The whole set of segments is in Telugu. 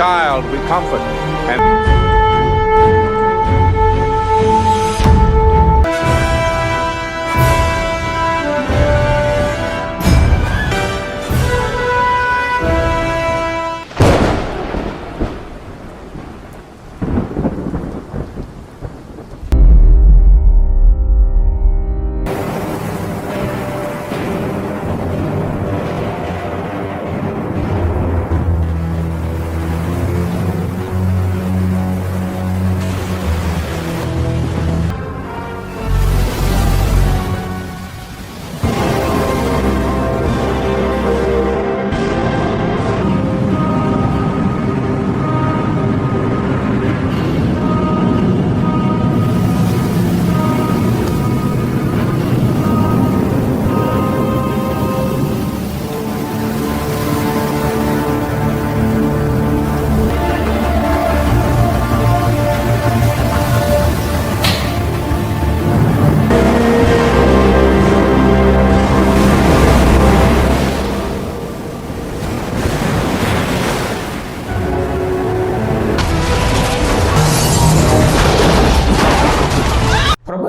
child we comfort.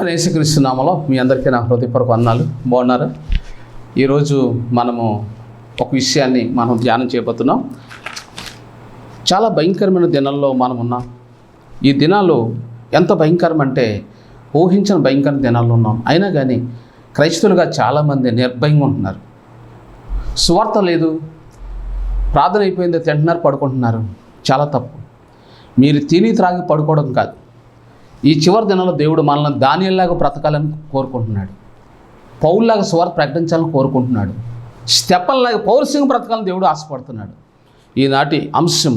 And యేసుక్రీస్తునామలో మీ అందరికీ నా హృదయపూర్వక వందనాలు. బాగున్నారా? ఈరోజు మనము ఒక విషయాన్ని మనం ధ్యానం చేయబోతున్నాం. చాలా భయంకరమైన దినాల్లో మనం ఉన్నాం ఈ దినాలు ఎంత భయంకరం అంటే ఊహించిన భయంకర దినాల్లో ఉన్నాం. అయినా కానీ క్రైస్తవులుగా చాలామంది నిర్భయంగా ఉంటున్నారు. స్వార్థ లేదు. ప్రార్థన అయిపోయింది తింటున్నారు పడుకుంటున్నారు. చాలా తప్పు. మీరు తిని త్రాగి పడుకోవడం కాదు. ఈ చివరి దినంలో దేవుడు మనల్ని ధాన్యంలాగా బ్రతకాలని కోరుకుంటున్నాడు. పౌరులాగా స్వార్థ ప్రకటించాలని కోరుకుంటున్నాడు. స్టెప్పల్లాగా పౌరసింగ్ బ్రతకాలని దేవుడు ఆశపడుతున్నాడు. ఈనాటి అంశం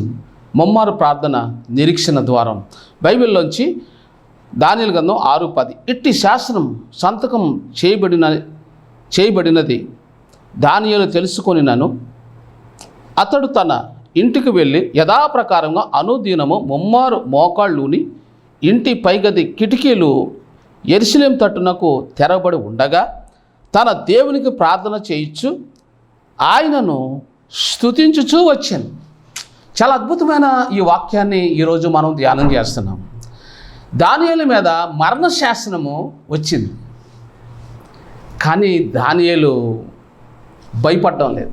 ముమ్మారు ప్రార్థన నిరీక్షణ ద్వారం. బైబిల్లోంచి దానిల గంధం ఆరు పది. ఇట్టి శాసనం సంతకం చేయబడిన చేయబడినది దానియలు తెలుసుకొని నన్ను అతడు తన ఇంటికి వెళ్ళి యథాప్రకారంగా అనుదినము ముమ్మారు మోకాళ్ళుని ఇంటి పైగది కిటికీలు ఎరుసలేం తట్టునకు తెరబడి ఉండగా తన దేవునికి ప్రార్థన చేయించు ఆయనను స్తుతించుచూ వచ్చాను. చాలా అద్భుతమైన ఈ వాక్యాన్ని ఈరోజు మనం ధ్యానం చేస్తున్నాం. దానియల మీద మరణ శాసనము వచ్చింది. కానీ దానియలు భయపడడం లేదు.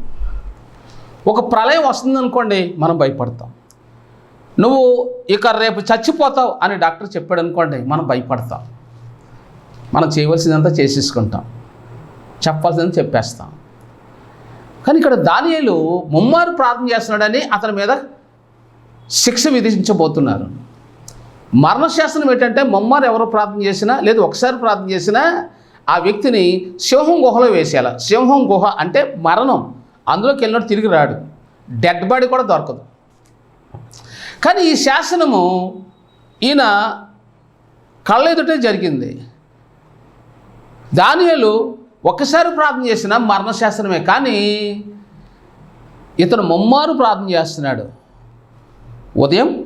ఒక ప్రళయం వస్తుందనుకోండి మనం భయపడతాం. నువ్వు ఇక రేపు చచ్చిపోతావు అని డాక్టర్ చెప్పాడు అనుకోండి మనం భయపడతాం. మనం చేయవలసిందంతా చేసేసుకుంటాం. చెప్పాల్సింది చెప్పేస్తాం. కానీ ఇక్కడ దానియలు ముమ్మారు ప్రార్థన చేస్తున్నాడని అతని మీద శిక్ష విధించబోతున్నారు. మరణశాసనం ఏంటంటే ముమ్మారు ఎవరు ప్రార్థన చేసినా లేదు ఒకసారి ప్రార్థన చేసినా ఆ వ్యక్తిని సింహం గుహలో వేసేయాల. సింహం గుహ అంటే మరణం. అందులోకి వెళ్ళినట్టు తిరిగి రాడు. డెడ్ బాడీ కూడా దొరకదు. కానీ ఈ శాసనము ఈయన కళ్ళెదుటే జరిగింది. దానియలు ఒక్కసారి ప్రార్థన చేసిన మరణశాసనమే కానీ ఇతను ముమ్మారు ప్రార్థన చేస్తున్నాడు. ఉదయం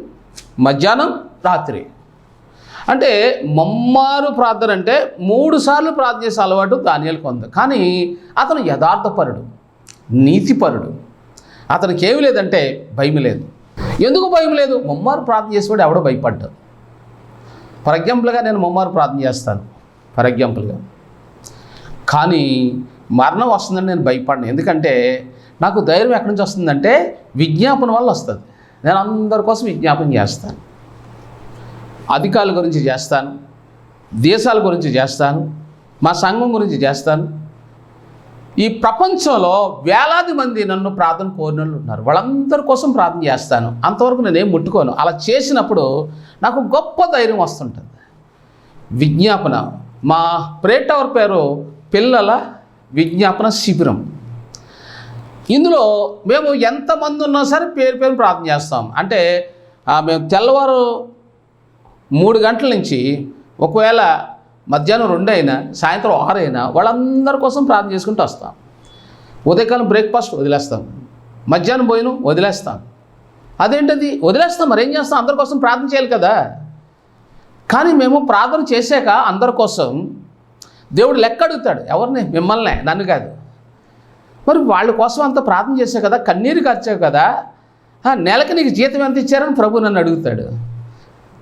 మధ్యాహ్నం రాత్రి. అంటే మమ్మారు ప్రార్థన అంటే మూడు సార్లు ప్రార్థన చేసే అలవాటు దానియాలకు ఉంది. కానీ అతను యథార్థపరుడు నీతిపరుడు. అతనికి ఏమి లేదంటే భయం లేదు. ఎందుకు భయం లేదు? ముమ్మారు ప్రార్థన చేసేవాడు ఎవడో భయపడ్డాడు. ఫర్ ఎగ్జాంపుల్గా నేను ముమ్మారు ప్రార్థన చేస్తాను. ఫర్ ఎగ్జాంపుల్గా కానీ మరణం వస్తుందని నేను భయపడను ఎందుకంటే నాకు ధైర్యం ఎక్కడి నుంచి వస్తుందంటే విజ్ఞాపన వల్ల వస్తుంది. నేను అందరి కోసం విజ్ఞాపన చేస్తాను. అధికారుల గురించి చేస్తాను. దేశాల గురించి చేస్తాను. మా సంఘం గురించి చేస్తాను. ఈ ప్రపంచంలో వేలాది మంది నన్ను ప్రార్థన కోరిన వాళ్ళు ఉన్నారు. వాళ్ళందరి కోసం ప్రార్థన చేస్తాను. అంతవరకు నేనేం ముట్టుకోను. అలా చేసినప్పుడు నాకు గొప్ప ధైర్యం వస్తుంటుంది. విజ్ఞాపన. మా ప్రే టవర్ పేరు పిల్లల విజ్ఞాపన శిబిరం. ఇందులో మేము ఎంతమంది ఉన్నా సరే పేరు పేరు ప్రార్థన చేస్తాం. అంటే మేము తెల్లవారు మూడు గంటల నుంచి ఒకవేళ మధ్యాహ్నం రెండు అయినా సాయంత్రం ఆరు అయినా వాళ్ళందరి కోసం ప్రార్థన చేసుకుంటూ వస్తాం. ఉదయకాలం బ్రేక్ఫాస్ట్ వదిలేస్తాం. మధ్యాహ్నం భోజనం వదిలేస్తాం. అదేంటది? వదిలేస్తాం. మరి ఏం చేస్తాం? అందరి కోసం ప్రార్థన చేయాలి కదా. కానీ మేము ప్రార్థన చేశాక అందరి కోసం దేవుడు లెక్క అడుగుతాడు. ఎవరిని? మిమ్మల్నే. నన్ను కాదు. మరి వాళ్ళ కోసం అంత ప్రార్థన చేశావు కదా? కన్నీరు కార్చావు కదా? నెలకి నీకు జీతం ఎంత ఇచ్చారని ప్రభు నన్ను అడుగుతాడు.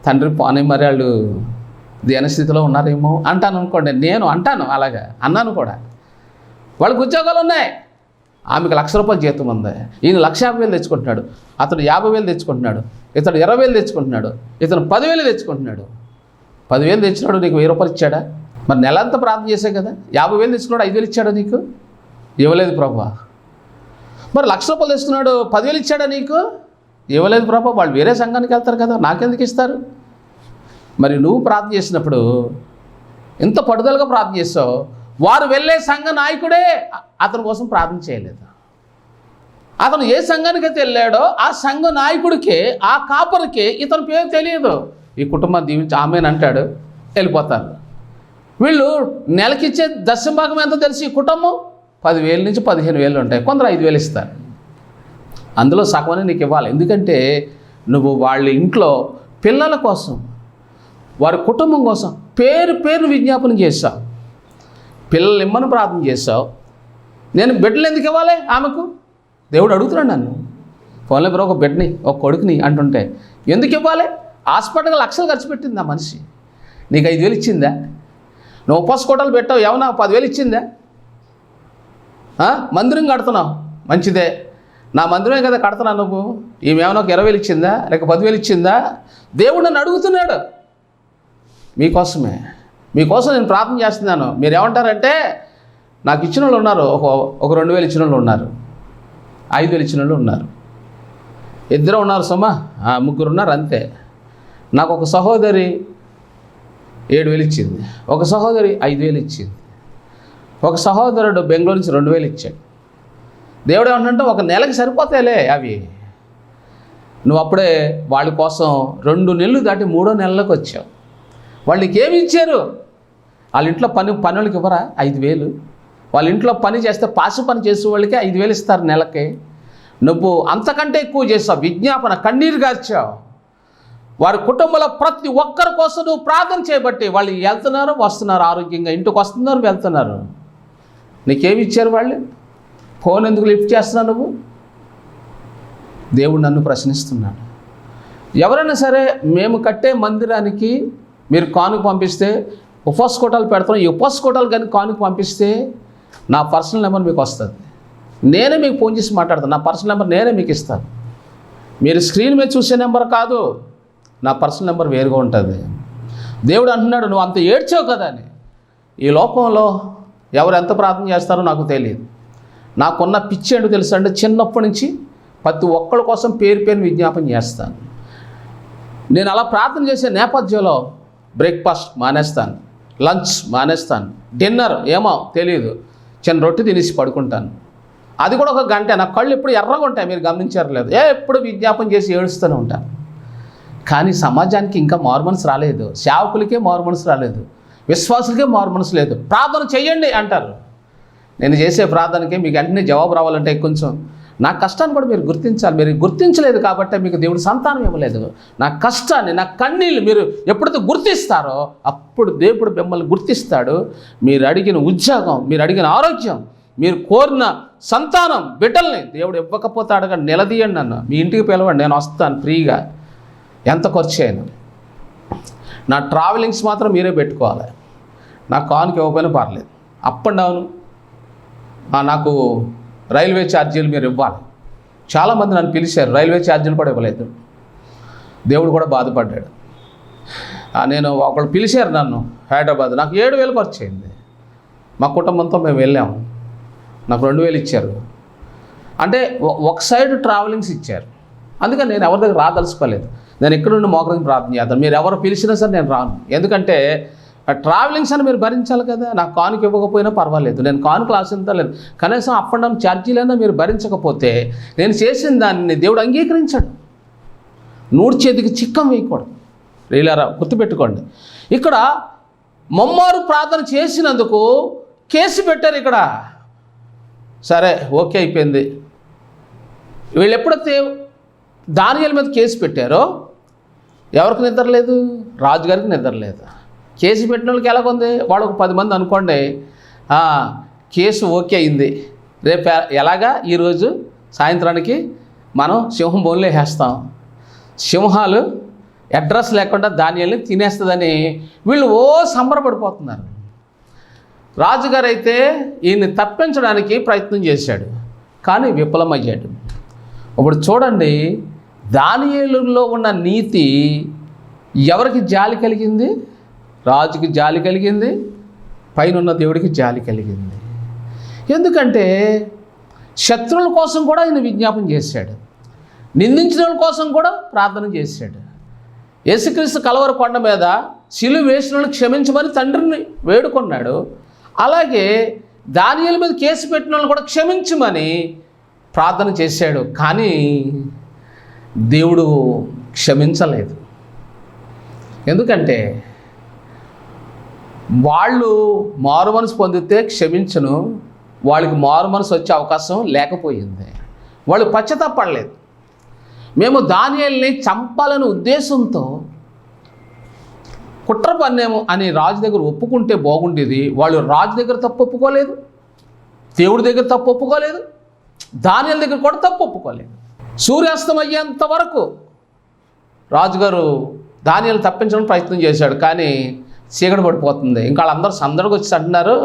తండ్రి పోనీ మరి వాళ్ళు ధ్యానస్థితిలో ఉన్నారేమో అంటాను అనుకోండి. నేను అంటాను అలాగా. అన్నాను కూడా. వాళ్ళకి ఉద్యోగాలు ఉన్నాయి. ఆమెకు లక్ష రూపాయలు జీతం ఉంది. ఈయన లక్ష యాభై వేలు తెచ్చుకుంటున్నాడు. అతడు యాభై వేలు తెచ్చుకుంటున్నాడు. ఇతడు ఇరవై వేలు తెచ్చుకుంటున్నాడు. ఇతను పదివేలు తెచ్చుకుంటున్నాడు. పదివేలు తెచ్చినాడు నీకు వెయ్యి రూపాయలు ఇచ్చాడా? మరి నెలంతా ప్రార్థన చేశావు కదా. యాభై వేలు తెచ్చుకున్నాడు ఐదు వేలు ఇచ్చాడా నీకు? ఇవ్వలేదు ప్రభా. మరి లక్ష రూపాయలు తెచ్చుకున్నాడు పదివేలు ఇచ్చాడా నీకు? ఇవ్వలేదు ప్రభా. వాళ్ళు వేరే సంఘానికి వెళ్తారు కదా. నాకెందుకు ఇస్తారు? మరి నువ్వు ప్రార్థన చేసినప్పుడు ఎంత పడుదలగా ప్రార్థన చేస్తావు? వారు వెళ్ళే సంఘ నాయకుడే అతని కోసం ప్రార్థన చేయలేదు. అతను ఏ సంఘానికి అయితే వెళ్ళాడో ఆ సంఘ నాయకుడికే ఆ కాపరికే ఇతని పేరు తెలియదు. ఈ కుటుంబం దీవించి ఆమెను అంటాడు వెళ్ళిపోతారు. వీళ్ళు నెలకిచ్చే దశభాగం ఎంత తెలిసి ఈ కుటుంబం? పదివేల నుంచి పదిహేను వేలు ఉంటాయి. కొందరు ఐదు వేలు ఇస్తారు. అందులో సగమని నీకు ఇవ్వాలి. ఎందుకంటే నువ్వు వాళ్ళ ఇంట్లో పిల్లల కోసం వారి కుటుంబం కోసం పేరు పేరు విజ్ఞాపన చేశావు పిల్లలు ఇమ్మని ప్రార్థన చేశావు నేను బిడ్డలు ఎందుకు ఇవ్వాలి ఆమెకు? దేవుడు అడుగుతున్నాడు నన్ను. ఫోన్లో బ్రో ఒక బిడ్డని ఒక కొడుకుని అంటుంటే ఎందుకు ఇవ్వాలి? హాస్పిటల్కి లక్షలు ఖర్చు పెట్టింది ఆ మనిషి. నీకు ఐదు వేలు ఇచ్చిందా? నువ్వు ఉపవాస కోటలు పెట్టావు ఏమన్నా పదివేలు ఇచ్చిందా? మందిరం కడుతున్నావు. మంచిదే. నా మందిరమే కదా కడుతున్నావు నువ్వు. ఈమె ఏమైనా ఒక ఇరవై వేలు ఇచ్చిందా? లేక పదివేలు ఇచ్చిందా? దేవుడు నన్ను అడుగుతున్నాడు. మీకోసమే. మీకోసం నేను ప్రార్థన చేస్తున్నాను. మీరు ఏమంటారంటే నాకు ఇచ్చిన వాళ్ళు ఉన్నారు. ఒక ఒక రెండు వేలు ఇచ్చిన వాళ్ళు ఉన్నారు. ఐదు వేలు ఇచ్చిన వాళ్ళు ఉన్నారు. ఇద్దరు ఉన్నారు సుమా. ఆ, ముగ్గురు ఉన్నారు అంతే. నాకు ఒక సహోదరి ఏడు వేలు ఇచ్చింది. ఒక సహోదరి ఐదు వేలు ఇచ్చింది. ఒక సహోదరుడు బెంగళూరు నుంచి రెండు వేలు ఇచ్చాడు. దేవుడు ఏమంటే ఒక నెలకి సరిపోతాయిలే అవి. నువ్వు అప్పుడే వాళ్ళ కోసం రెండు నెలలు దాటి మూడో నెలలకు వచ్చావు. వాళ్ళకి ఏమి ఇచ్చారు వాళ్ళ ఇంట్లో పని పనులకి ఇవ్వరా? ఐదు వేలు. వాళ్ళ ఇంట్లో పని చేస్తే పాసు పని చేసే వాళ్ళకి ఐదు వేలు ఇస్తారు నెలకి. నువ్వు అంతకంటే ఎక్కువ చేసావు విజ్ఞాపన కన్నీరు గార్చావు. వారి కుటుంబంలో ప్రతి ఒక్కరి కోసం నువ్వు ప్రార్థన చేయబట్టి వాళ్ళు వెళ్తున్నారు వస్తున్నారు ఆరోగ్యంగా ఇంటికి వస్తున్నారు వెళ్తున్నారు. నీకేమి ఇచ్చారు వాళ్ళు? ఫోన్ ఎందుకు లిఫ్ట్ చేస్తున్నావు నువ్వు? దేవుడు నన్ను ప్రశ్నిస్తున్నాడు. ఎవరైనా సరే మేము కట్టే మందిరానికి మీరు కానుక పంపిస్తే ఉపవాస కోటాలు పెడతాం. ఈ ఉపవాస కోటాలు కానీ కానుక పంపిస్తే నా పర్సనల్ నెంబర్ మీకు వస్తుంది. నేనే మీకు ఫోన్ చేసి మాట్లాడతాను. నా పర్సనల్ నెంబర్ నేనే మీకు ఇస్తాను. మీరు స్క్రీన్ మీద చూసే నెంబర్ కాదు నా పర్సనల్ నెంబర్ వేరుగా ఉంటుంది. దేవుడు అంటున్నాడు నువ్వు అంత ఏడ్చావు కదా అని. ఈ లోకంలో ఎవరు ఎంత ప్రార్థన చేస్తారో నాకు తెలియదు. నాకున్న పిచ్చి ఏంటో తెలుసా అంటే చిన్నప్పటి నుంచి ప్రతి ఒక్కళ్ళ కోసం పేరు పేరు విజ్ఞాపన చేస్తాను. నేను అలా ప్రార్థన చేసే నేపథ్యంలో బ్రేక్ఫాస్ట్ మానేస్తాను లంచ్ మానేస్తాను డిన్నర్ ఏమో తెలియదు చిన్న రొట్టె తినేసి పడుకుంటాను. అది కూడా ఒక గంట నా కళ్ళు ఎప్పుడు ఎర్రగా ఉంటాయి మీరు గమనించారు లేదు. ఏ ఎప్పుడు విజ్ఞాపం చేసి ఏడుస్తూనే ఉంటాను కానీ సమాజానికి ఇంకా మార్మన్స్ రాలేదు. సేవకులకే మార్మన్స్ రాలేదు. విశ్వాసులకే మార్మన్స్ లేదు. ప్రార్థన చెయ్యండి అంటారు. నేను చేసే ప్రార్థనకి మీకు వెంటనే జవాబు రావాలంటే కొంచెం నా కష్టాన్ని కూడా మీరు గుర్తించాలి. మీరు గుర్తించలేదు కాబట్టి మీకు దేవుడు సంతానం ఇవ్వలేదు. నా కష్టాన్ని నా కన్నీళ్ళు మీరు ఎప్పుడైతే గుర్తిస్తారో అప్పుడు దేవుడు మిమ్మల్ని గుర్తిస్తాడు. మీరు అడిగిన ఉద్యోగం మీరు అడిగిన ఆరోగ్యం మీరు కోరిన సంతానం బిడ్డల్ని దేవుడు ఇవ్వకపోతే అడగ నిలదీయండి నన్ను. మీ ఇంటికి పిలవండి నేను వస్తాను ఫ్రీగా. ఎంత ఖర్చు అయినా. నా ట్రావెలింగ్స్ మాత్రం మీరే పెట్టుకోవాలి. నా కానుక ఇవ్వకపోయినా పర్లేదు. Up and down. నాకు రైల్వే ఛార్జీలు మీరు ఇవ్వాలి. చాలామంది నన్ను పిలిచారు రైల్వే ఛార్జీలు కూడా ఇవ్వలేదు. దేవుడు కూడా బాధపడ్డాడు. నేను ఒకళ్ళు పిలిచారు నన్ను హైదరాబాద్. నాకు ఏడు వేలు ఖర్చు అయింది. మా కుటుంబంతో మేము వెళ్ళాము నాకు రెండు వేలు ఇచ్చారు. అంటే ఒక సైడ్ ట్రావెలింగ్స్ ఇచ్చారు. అందుకని నేను ఎవరి దగ్గర రాదలుచుకోలేదు. నేను ఇక్కడ నుండి మోకరించి ప్రార్థన చేస్తాను మీరు ఎవరు పిలిచినా సరే నేను రాను. ఎందుకంటే ట్రావెలింగ్స్ అని మీరు భరించాలి కదా. నాకు కానుక ఇవ్వకపోయినా పర్వాలేదు. నేను కానుకలు ఆశించలేదు కనీసం అప్ అండ్ డౌన్ ఛార్జీలైనా మీరు భరించకపోతే నేను చేసిన దాన్ని దేవుడు అంగీకరించాడు. నూడి చేతికి చిక్కం వేయకూడదు. రీలారా గుర్తుపెట్టుకోండి. ఇక్కడ మమ్మారు ప్రార్థన చేసినందుకు కేసు పెట్టారు ఇక్కడ. సరే ఓకే అయిపోయింది. వీళ్ళు ఎప్పుడైతే దానియాల మీద కేసు పెట్టారో ఎవరికి నిద్ర లేదు? రాజుగారికి నిద్ర లేదు. కేసు పెట్టిన వాళ్ళకి ఎలాగుంది వాడు ఒక పది మంది అనుకోండి. కేసు ఓకే అయింది. రేపు ఎలాగా? ఈరోజు సాయంత్రానికి మనం సింహం బోన్లో వేస్తాం. సింహాలు అడ్రస్ లేకుండా ధాన్యాన్ని తినేస్తుందని వీళ్ళు ఓ సంబరపడిపోతున్నారు. రాజుగారు అయితే ఈయన్ని తప్పించడానికి ప్రయత్నం చేశాడు. కానీ విఫలమయ్యాడు. ఇప్పుడు చూడండి దానియేలులో ఉన్న నీతి ఎవరికి జాలి కలిగింది? రాజుకి జాలి కలిగింది పైన ఉన్న దేవుడికి జాలి కలిగింది. ఎందుకంటే శత్రువుల కోసం కూడా ఆయన విజ్ఞాపన చేశాడు. నిందించిన వాళ్ళ కోసం కూడా ప్రార్థన చేశాడు. యేసుక్రీస్తు కలవర కొండ మీద శిలు వేసిన క్షమించమని తండ్రిని వేడుకున్నాడు. అలాగే దానియల మీద కేసు పెట్టిన వాళ్ళని కూడా క్షమించమని ప్రార్థన చేశాడు. కానీ దేవుడు క్షమించలేదు. ఎందుకంటే వాళ్ళు మారు మనసు పొందితే క్షమించను వాళ్ళకి మారు మనసు వచ్చే అవకాశం లేకపోయింది. వాళ్ళు పశ్చాత్తాపడలేదు. మేము దానియల్ని చంపాలనే ఉద్దేశంతో కుట్ర పన్నేము అని రాజు దగ్గర ఒప్పుకుంటే బాగుండేది. వాళ్ళు రాజు దగ్గర తప్పు ఒప్పుకోలేదు. దేవుడి దగ్గర తప్పు ఒప్పుకోలేదు. దానియల దగ్గర కూడా తప్పు ఒప్పుకోలేదు. సూర్యాస్తం అయ్యేంత వరకు రాజుగారు దానియలు తప్పించడానికి ప్రయత్నం చేశాడు. కానీ చీకటి పడిపోతుంది. ఇంకా వాళ్ళందరూ సందడికి వచ్చి అంటున్నారు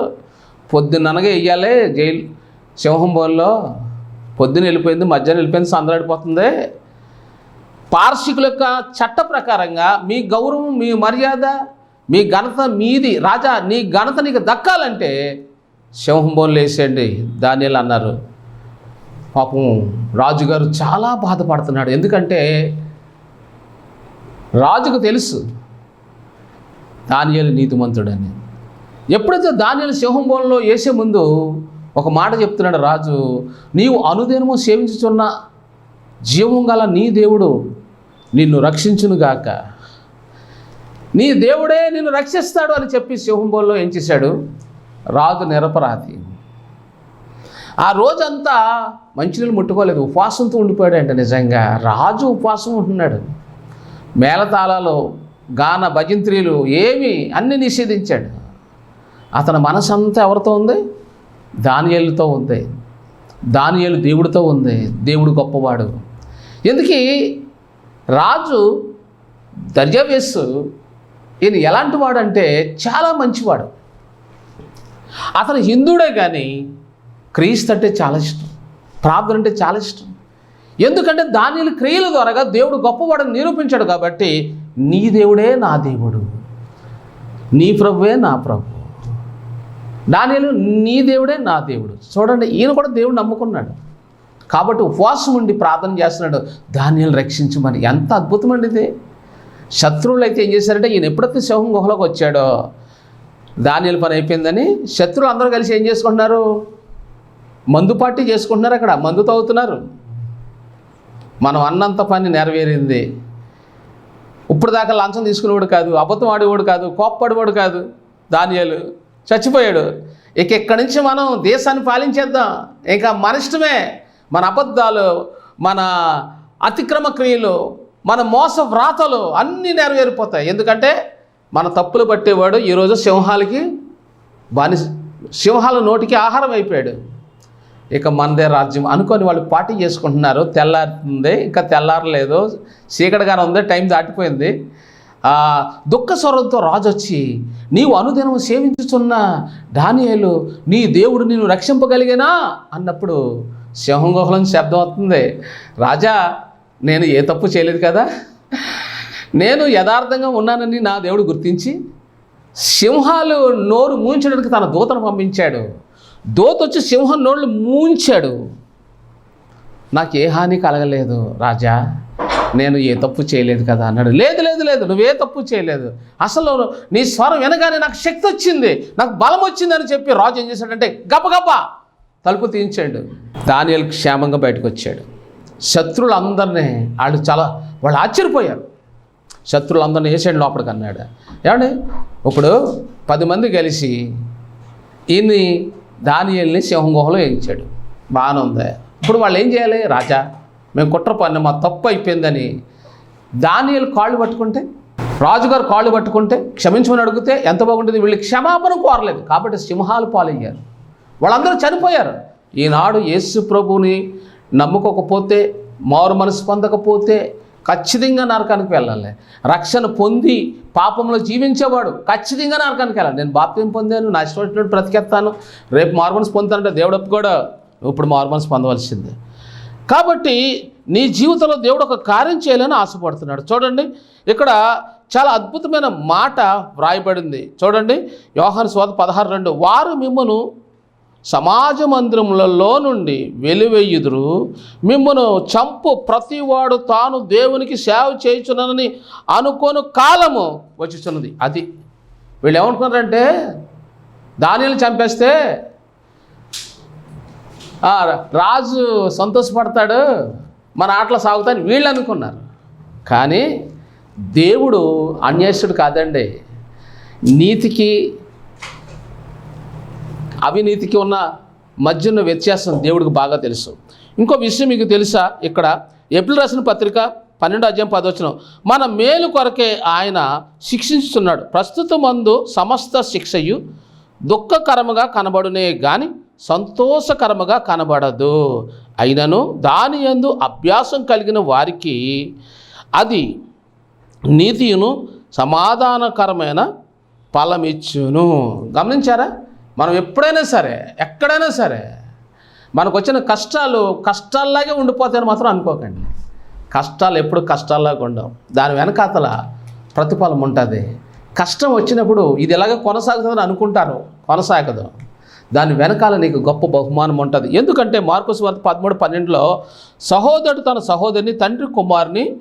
పొద్దున్ననగా వెయ్యాలి జైలు సింహం బోన్లో పొద్దున వెళ్ళిపోయింది మధ్యాహ్నం వెళ్ళిపోయింది సందడిపోతుంది. పార్షికుల యొక్క చట్ట ప్రకారంగా మీ గౌరవం మీ మర్యాద మీ ఘనత మీది. రాజా నీ ఘనత నీకు దక్కాలంటే సింహం బోన్లు వేసేయండి దానియలు అన్నారు. పాపం రాజుగారు చాలా బాధపడుతున్నాడు. ఎందుకంటే రాజుకు తెలుసు దానియలు నీతిమంతుడని. ఎప్పుడైతే దానియలు సింహంబోన్లో వేసే ముందు ఒక మాట చెప్తున్నాడు రాజు నీవు అనుదినము సేవించుచున్న జీవం గల నీ దేవుడు నిన్ను రక్షించునుగాక నీ దేవుడే నిన్ను రక్షిస్తాడు అని చెప్పి సింహంబోన్లో ఏం చేశాడు? రాజు నిరపరాధి. ఆ రోజంతా మంచినీళ్ళు ముట్టుకోలేదు ఉపవాసంతో ఉండిపోయాడంట నిజంగా. రాజు ఉపవాసం ఉంటున్నాడు. మేళతాళాలు గాన భజంత్రీలు ఏమి అన్ని నిషేధించాడు. అతని మనసంతా ఎవరితో ఉంది? దానియేలుతో ఉంది. దానియేలు దేవుడితో ఉంది. దేవుడు గొప్పవాడు. ఎందుకు రాజు దర్యావేసు ఈయన ఎలాంటి వాడంటే చాలా మంచివాడు. అతను హిందువుడే కానీ క్రీస్తు అంటే చాలా ఇష్టం. ప్రార్థన అంటే చాలా ఇష్టం. ఎందుకంటే దానిని క్రియల ద్వారా దేవుడు గొప్పవాడని నిరూపించాడు కాబట్టి నీ దేవుడే నా దేవుడు. నీ ప్రభువే నా ప్రభు. దానిలు నీ దేవుడే నా దేవుడు. చూడండి ఈయన కూడా దేవుడు నమ్ముకున్నాడు. కాబట్టి ఉపవాసం ఉండి ప్రార్థన చేస్తున్నాడు. ధాన్యాలు రక్షించమని. ఎంత అద్భుతమండి ఇది. శత్రువులు అయితే ఏం చేశారంటే ఈయన ఎప్పుడైతే సింహం గుహలోకి వచ్చాడో ధాన్యాల పని అయిపోయిందని శత్రువులు అందరూ కలిసి ఏం చేసుకుంటున్నారు? మందు పార్టీ చేసుకుంటున్నారు అక్కడ. మందు తాగుతున్నారు. మనం అన్నంత పని నెరవేరింది. ఇప్పుడు దాకా లంచం తీసుకునేవాడు కాదు అబద్ధం ఆడేవాడు కాదు కోప్పడేవాడు కాదు. దానియాలు చచ్చిపోయాడు. ఇక ఇక్కడి నుంచి మనం దేశాన్ని పాలించేద్దాం. ఇంకా మన ఇష్టమే మన అబద్ధాలు మన అతిక్రమ క్రియలు మన మోస వ్రాతలు అన్నీ నెరవేరిపోతాయి. ఎందుకంటే మన తప్పులు పట్టేవాడు ఈరోజు సింహాలకి బాని సింహాల నోటికి ఆహారం అయిపోయాడు. ఇక మనదే రాజ్యం అనుకొని వాళ్ళు పార్టీ చేసుకుంటున్నారు. తెల్లారుతుంది. ఇంకా తెల్లారలేదు. చీకటిగానే ఉంది. టైం దాటిపోయింది. దుఃఖ స్వరంతో రాజు వచ్చి నీవు అనుదినం సేవించుచున్న డానియేలు నీ దేవుడు నిన్ను రక్షింపగలిగేనా? అన్నప్పుడు సింహం గుహలం శబ్దం అవుతుంది రాజా నేను ఏ తప్పు చేయలేదు కదా? నేను యథార్థంగా ఉన్నానని నా దేవుడు గుర్తించి సింహాలు నోరు మూయించడానికి తన దూతను పంపించాడు. దోతొచ్చి వచ్చి సింహం నోళ్ళు మూంచాడు. నాకు ఏ హాని కలగలేదు రాజా. నేను ఏ తప్పు చేయలేదు కదా అన్నాడు. లేదు లేదు లేదు నువ్వే తప్పు చేయలేదు. అసలు నీ స్వరం వినగానే నాకు శక్తి వచ్చింది నాకు బలం వచ్చిందని చెప్పి రాజు ఏం చేశాడంటే గబగబ తలుపు తీయించాడు. దానియలు క్షేమంగా బయటకు వచ్చాడు. శత్రువులందరినీ వాళ్ళు చాలా వాళ్ళు ఆశ్చర్యపోయారు. శత్రువులందరినీ వేసాడు లోపలికి అన్నాడు. ఏమండి? ఇప్పుడు పది మంది కలిసి ఈయన్ని దానియల్ని సింహం గుహలో వేయించాడు. బాగానే ఉంది. ఇప్పుడు వాళ్ళు ఏం చేయాలి? రాజా మేము కుట్ర పన్ను మా తప్పు అయిపోయిందని దానియలు కాళ్ళు పట్టుకుంటే రాజుగారు కాళ్ళు పట్టుకుంటే క్షమించమని అడిగితే ఎంత బాగుంటుంది? వీళ్ళు క్షమాపణ కోరలేదు. కాబట్టి సింహాలు పాలయ్యారు. వాళ్ళందరూ చనిపోయారు. ఈనాడు యేసు ప్రభుని నమ్ముకోకపోతే మారు మనసు పొందకపోతే ఖచ్చితంగా నరకానికి వెళ్ళాలి. రక్షణ పొంది పాపంలో జీవించేవాడు ఖచ్చితంగా నరకానికి వెళ్ళాలి. నేను బాప్యం పొందాను నా ఇష్టం బ్రతికేస్తాను రేపు మార్మన్స్ పొందుతానంటే దేవుడు కూడా ఇప్పుడు మార్మన్స్ పొందవలసిందే. కాబట్టి నీ జీవితంలో దేవుడు ఒక కార్యం చేయాలని ఆశపడుతున్నాడు. చూడండి ఇక్కడ చాలా అద్భుతమైన మాట వ్రాయబడింది. చూడండి యోహాను స్వాత పదహారు రెండు. వారు మిమ్మను సమాజ మందిరములలో నుండి వెలివెయ్యుదురు. మిమ్మను చంపు ప్రతివాడు తాను దేవునికి సేవ చేయుచునని అనుకోను కాలము వచ్చుచున్నది. అది వీళ్ళు ఏమనుకున్నారంటే దానిని చంపేస్తే రాజు సంతోషపడతాడు మన ఆటలు సాగుతాయని వీళ్ళు అనుకున్నారు. కానీ దేవుడు అన్యాసుడు కాదండి. నీతికి అవినీతికి ఉన్న మధ్య ఉన్న వ్యత్యాసం దేవుడికి బాగా తెలుసు. ఇంకో విషయం మీకు తెలుసా? ఇక్కడ ఏప్రిల్ రాసిన పత్రిక పన్నెండు అధ్యాయం పదవచనం మన మేలు కొరకే ఆయన శిక్షించుతున్నాడు ప్రస్తుత మందు సమస్త శిక్షయు దుఃఖకరముగా కనబడునే కానీ సంతోషకరముగా కనబడదు. అయినను దాని యందు అభ్యాసం కలిగిన వారికి అది నీతియును సమాధానకరమైన ఫలమిచ్చును. గమనించారా? మనం ఎప్పుడైనా సరే ఎక్కడైనా సరే మనకు వచ్చిన కష్టాలు కష్టాల్లాగే ఉండిపోతాయని మాత్రం అనుకోకండి. కష్టాలు ఎప్పుడు కష్టాల్లాగా ఉండవు. దాని వెనకాతల ప్రతిఫలం ఉంటుంది. కష్టం వచ్చినప్పుడు ఇది ఎలాగ కొనసాగుతుందని అనుకుంటారు కొనసాగదు. దాని వెనకాల నీకు గొప్ప బహుమానం ఉంటుంది. ఎందుకంటే మార్కుస్ వార్త పదమూడు పన్నెండులో సహోదరుడు తన సహోదరిని తండ్రి కుమారుని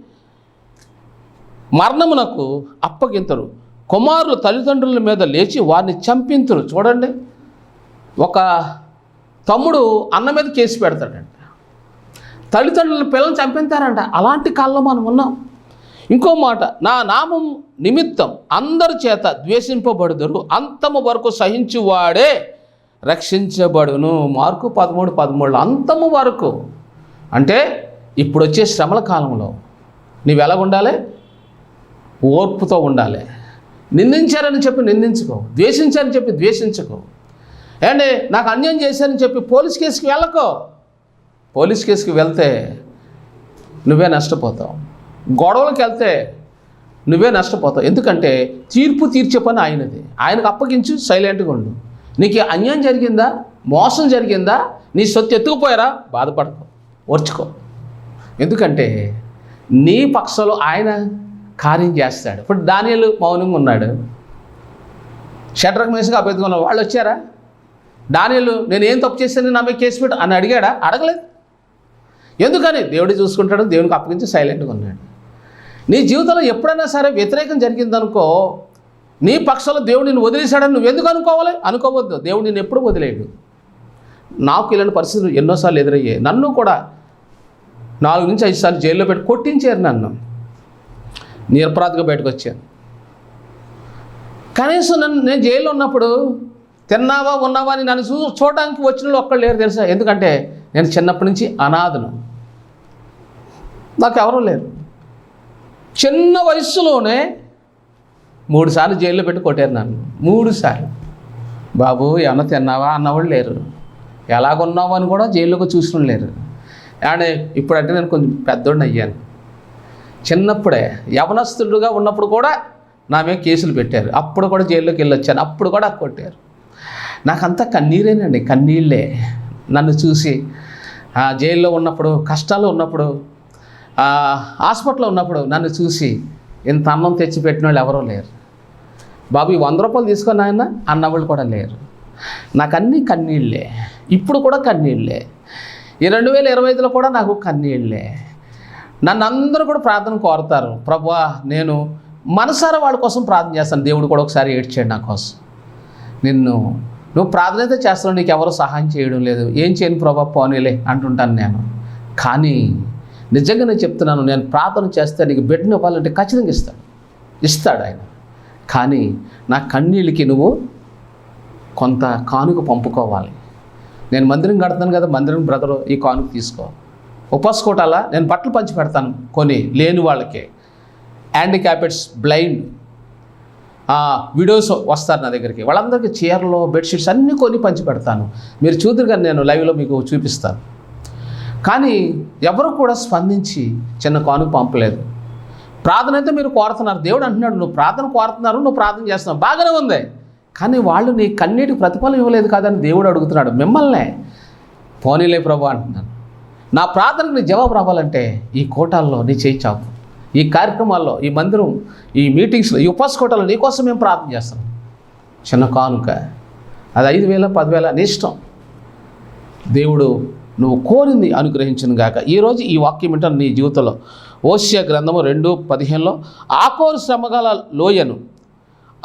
మరణమునకు అప్పగింతరు. కుమారులు తల్లిదండ్రుల మీద లేచి వారిని చంపింతురు. చూడండి. ఒక తమ్ముడు అన్న మీద కేసు పెడతాడంట. తల్లిదండ్రులు పిల్లల్ని చంపించారంట అలాంటి కాలంలో మనం ఉన్నాం. ఇంకో మాట నా నామం నిమిత్తం అందరి చేత ద్వేషింపబడుదరు. అంతము వరకు సహించువాడే రక్షించబడును. మార్కు పదమూడు పదమూడులో అంతము వరకు. అంటే ఇప్పుడు వచ్చే శ్రమల కాలంలో నీవు ఎలా ఉండాలి? ఓర్పుతో ఉండాలి. నిందించారని చెప్పి నిందించుకో. ద్వేషించారని చెప్పి ద్వేషించుకో. ఏండి నాకు అన్యాయం చేశానని చెప్పి పోలీస్ కేసుకి వెళ్ళకో. పోలీస్ కేసుకి వెళ్తే నువ్వే నష్టపోతావు. గొడవలకు వెళ్తే నువ్వే నష్టపోతావు. ఎందుకంటే తీర్పు తీర్చే పని ఆయనది. ఆయనకు అప్పగించు సైలెంట్గా ఉండు. నీకు అన్యాయం జరిగిందా? మోసం జరిగిందా? నీ సొత్తు ఎత్తుకుపోయారా? బాధపడకు. ఓర్చుకో. ఎందుకంటే నీ పక్షంలో ఆయన కార్యం చేస్తాడు. ఇప్పుడు దానియలు మౌనంగా ఉన్నాడు. షట్రక్ మేసుగా అభ్యర్థిగా వాళ్ళు వచ్చారా? దానిలు నేను ఏం తప్పు చేశాను నా మీద కేసు పెట్టు అని అడిగాడా? అడగలేదు. ఎందుకని? దేవుడు చూసుకుంటాడు దేవునికి అప్పగించి సైలెంట్గా ఉన్నాడు. నీ జీవితంలో ఎప్పుడైనా సరే వ్యతిరేకం జరిగిందనుకో నీ పక్షంలో దేవుడు నిన్ను వదిలేశాడని నువ్వు ఎందుకు అనుకోవాలి? అనుకోవద్దు. దేవుడు నిన్ను ఎప్పుడు వదిలేడు. నాకు ఇలాంటి పరిస్థితులు ఎన్నోసార్లు ఎదురయ్యాయి. నన్ను కూడా నాలుగు నుంచి ఐదు సార్లు జైల్లో పెట్టి కొట్టించారు నన్ను. నిరపరాధిగా బయటకు వచ్చాను కనీసం నన్ను నేను జైల్లో ఉన్నప్పుడు తిన్నావా ఉన్నావా అని నన్ను చూ చూడడానికి వచ్చిన వాళ్ళు ఒక్కళ్ళు లేరు తెలుసా? ఎందుకంటే నేను చిన్నప్పటి నుంచి అనాథను. నాకు ఎవరూ లేరు. చిన్న వయసులోనే మూడుసార్లు జైల్లో పెట్టి కొట్టారు నన్ను. మూడుసార్లు బాబు ఏమన్నా తిన్నావా అన్నవాళ్ళు లేరు. ఎలాగున్నావు అని కూడా జైల్లోకి చూసిన లేరు. అండ్ ఇప్పుడంటే నేను కొంచెం పెద్దోడిని అయ్యాను. చిన్నప్పుడే యవనస్తుడుగా ఉన్నప్పుడు కూడా నా మీద కేసులు పెట్టారు. అప్పుడు కూడా జైల్లోకి వెళ్ళొచ్చాను. అప్పుడు కూడా కొట్టారు. నాకంతా కన్నీరేనండి కన్నీళ్ళే. నన్ను చూసి జైల్లో ఉన్నప్పుడు కష్టాలు ఉన్నప్పుడు హాస్పిటల్లో ఉన్నప్పుడు నన్ను చూసి ఇంత అన్నం తెచ్చి పెట్టిన వాళ్ళు ఎవరూ లేరు. బాబు ఈ వంద రూపాయలు తీసుకొని ఆయన అన్నవాళ్ళు కూడా లేరు. నాకు అన్నీ కన్నీళ్ళే. ఇప్పుడు కూడా కన్నీళ్ళే. ఈ రెండు వేల ఇరవై ఐదులో కూడా నాకు కన్నీళ్ళే. నన్ను అందరూ కూడా ప్రార్థన కోరుతారు. ప్రభా నేను మనసారా వాళ్ళ కోసం ప్రార్థన చేస్తాను. దేవుడు కూడా ఒకసారి ఏడ్చాడు నా కోసం. నిన్ను నువ్వు ప్రార్థన చేస్తున్నావు నీకు ఎవరు సహాయం చేయడం లేదు. ఏం చేయను ప్రభా పోనీలే అంటుంటాను నేను. కానీ నిజంగా నేను చెప్తున్నాను నేను ప్రార్థన చేస్తే నీకు బిడ్డను ఇవ్వాలంటే ఖచ్చితంగా ఇస్తాడు. ఇస్తాడు ఆయన. కానీ నా కన్నీళ్ళకి నువ్వు కొంత కానుక పంపుకోవాలి. నేను మందిరం కడతాను కదా మందిరం బ్రదరు ఈ కానుక తీసుకో. ఉపాసుకోవటాల నేను బట్టలు పంచి పెడతాను కొని లేని వాళ్ళకే. హ్యాండిక్యాపెట్స్ బ్లైండ్ వీడియోస్ వస్తారు నా దగ్గరికి. వాళ్ళందరికీ చీరలు బెడ్షీట్స్ అన్నీ కొని పంచి పెడతాను. మీరు చూద్దరు కానీ నేను లైవ్లో మీకు చూపిస్తాను. కానీ ఎవరు కూడా స్పందించి చిన్న కానుక పంపలేదు. ప్రార్థన అయితే మీరు కోరుతున్నారు. దేవుడు అంటున్నాడు నువ్వు ప్రార్థన కోరుతున్నారు నువ్వు ప్రార్థన చేస్తున్నావు. బాగానే ఉంది. కానీ వాళ్ళు నీ కన్నీటి ప్రతిఫలం ఇవ్వలేదు కాదని దేవుడు అడుగుతున్నాడు. మిమ్మల్నే పోనీలే ప్రభు అంటున్నాను. నా ప్రార్థనకు నీ జవాబు రావాలంటే ఈ కోటాల్లో నీ చేయి చాపు. ఈ కార్యక్రమాల్లో ఈ మందిరం ఈ మీటింగ్స్లో ఈ ఉపాసకోటలో నీకోసం మేము ప్రార్థన చేస్తాం. చిన్న కానుక. అది ఐదు వేల పదివేల నీ ఇష్టం. దేవుడు నువ్వు కోరింది అనుగ్రహించను గాక. ఈరోజు ఈ వాక్యం వింటాను నీ జీవితంలో. ఓషియా గ్రంథము రెండు పదిహేనులో ఆకోరు శ్రమగల లోయను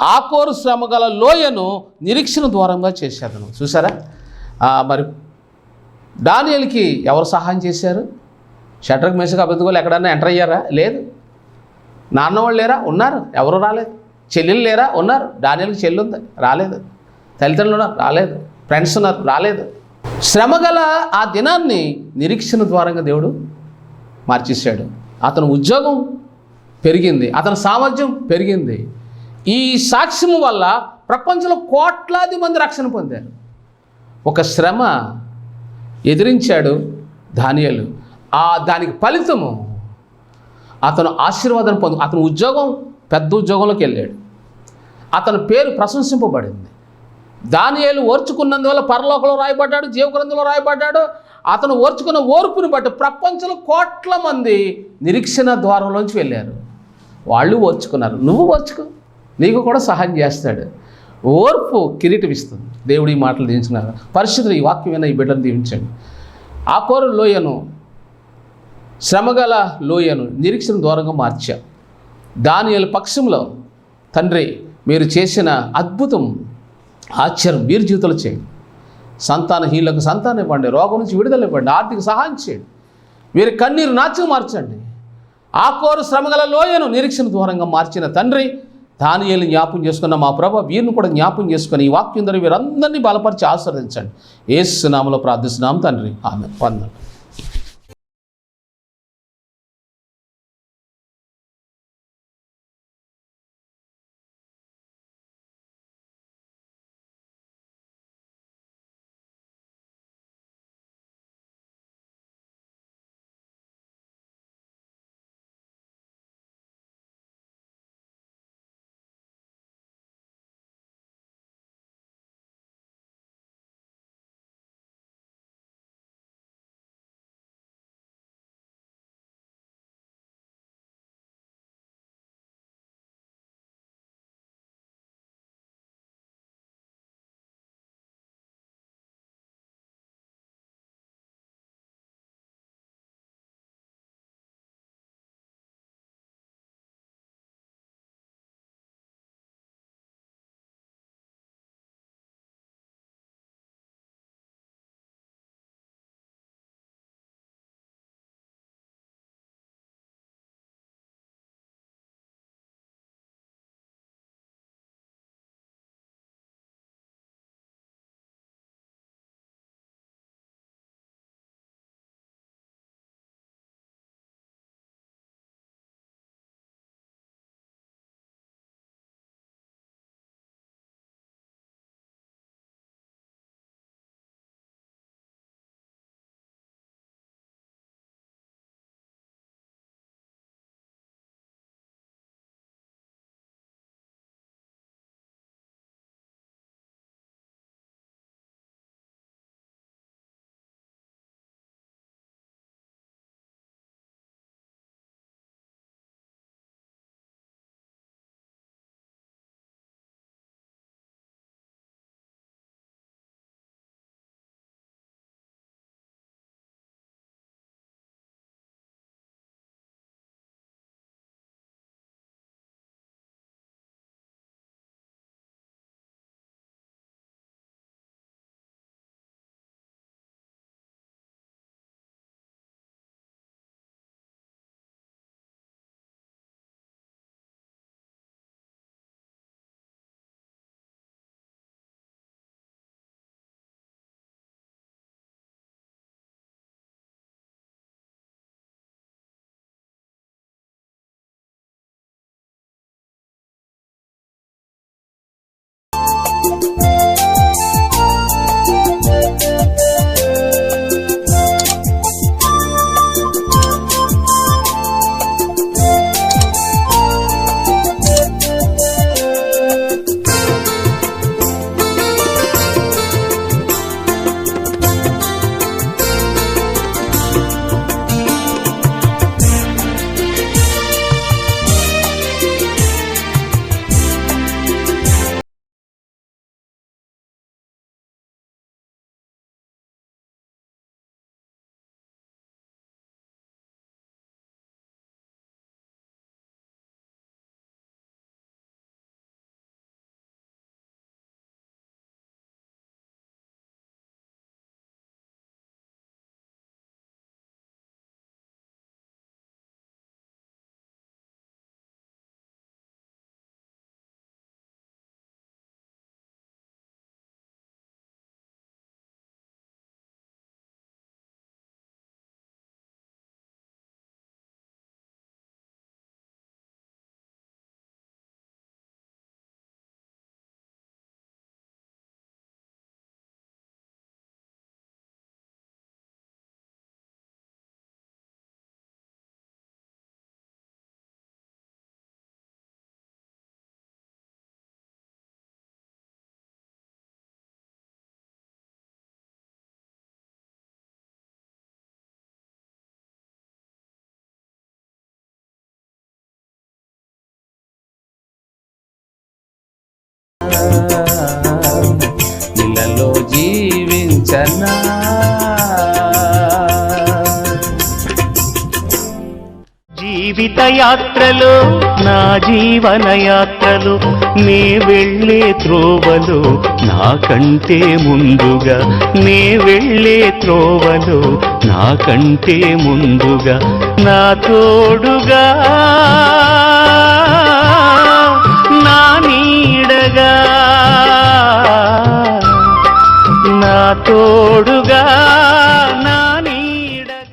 ఆకోరు శ్రమగల లోయను నిరీక్షణ ద్వారంగా చేశాను. చూసారా మరి డానియల్కి ఎవరు సహాయం చేశారు? షట్రక్ మేషకు అబద్ధగోలు ఎక్కడన్నా ఎంటర్ అయ్యారా? లేదు. నాన్న వాళ్ళు లేరా? ఉన్నారు. ఎవరు రాలేదు. చెల్లెలు లేరా? ఉన్నారు. డానియల్కి చెల్లి ఉంది. రాలేదు. తల్లిదండ్రులు ఉన్నారు. రాలేదు. ఫ్రెండ్స్ ఉన్నారు. రాలేదు. శ్రమగల ఆ దినాన్ని నిరీక్షణ ద్వారంగా దేవుడు మార్చేశాడు. అతను ఉద్యోగం పెరిగింది. అతని సామర్థ్యం పెరిగింది. ఈ సాక్ష్యం వల్ల ప్రపంచంలో కోట్లాది మంది రక్షణ పొందారు. ఒక శ్రమ ఎదిరించాడు ధాన్యాలు ఆ దానికి ఫలితము అతను ఆశీర్వాదం పొందు అతను ఉద్యోగం పెద్ద ఉద్యోగంలోకి వెళ్ళాడు. అతని పేరు ప్రశంసింపబడింది. దానియాలు ఓర్చుకున్నందువల్ల పరలోకంలో రాయబడ్డాడు జీవగ్రంథంలో రాయబడ్డాడు. అతను ఓర్చుకున్న ఓర్పుని బట్టి ప్రపంచంలో కోట్ల మంది నిరీక్షణ ద్వారంలోంచి వెళ్ళారు. వాళ్ళు ఓర్చుకున్నారు. నువ్వు ఓర్చుకో. నీకు కూడా సహాయం చేస్తాడు. ఓర్పు కిరీటం ఇస్తుంది దేవుడు ఈ మాటలు దించిన పరిస్థితులు ఈ వాక్యమైన ఈ బిడ్డను దీవించండి. ఆ కోరు లోయను శ్రమగల లోయను నిరీక్షణ దూరంగా మార్చా. దానియలు పక్షంలో తండ్రి మీరు చేసిన అద్భుతం ఆశ్చర్యం మీరు జీవితంలో చేయండి. సంతానహీనులకు సంతానం ఇవ్వండి రోగం నుంచి విడుదల ఇవ్వండి ఆర్థిక సహాయం చేయండి. వీరి కన్నీరు నాచుకు మార్చండి. ఆ కోరు శ్రమగల లోయను నిరీక్షణ దూరంగా మార్చిన తండ్రి దానియేలు జ్ఞాపం చేసుకున్న మా ప్రభ వీరిని కూడా జ్ఞాపం చేసుకుని ఈ వాక్యం ద్వారా వీరందరినీ బలపరిచి ఆశీర్వదించండి. ఏసునామలో ప్రార్థిస్తున్నాం తండ్రి. ఆమె వందలు చేసనా జీవిత యాత్రలు నా జీవన యాత్రలు నే వెళ్ళే త్రోవలు నాకంటే ముందుగా నే వెళ్ళే త్రోవలు నాకంటే ముందుగా నా తోడుగా. తోడుగా నా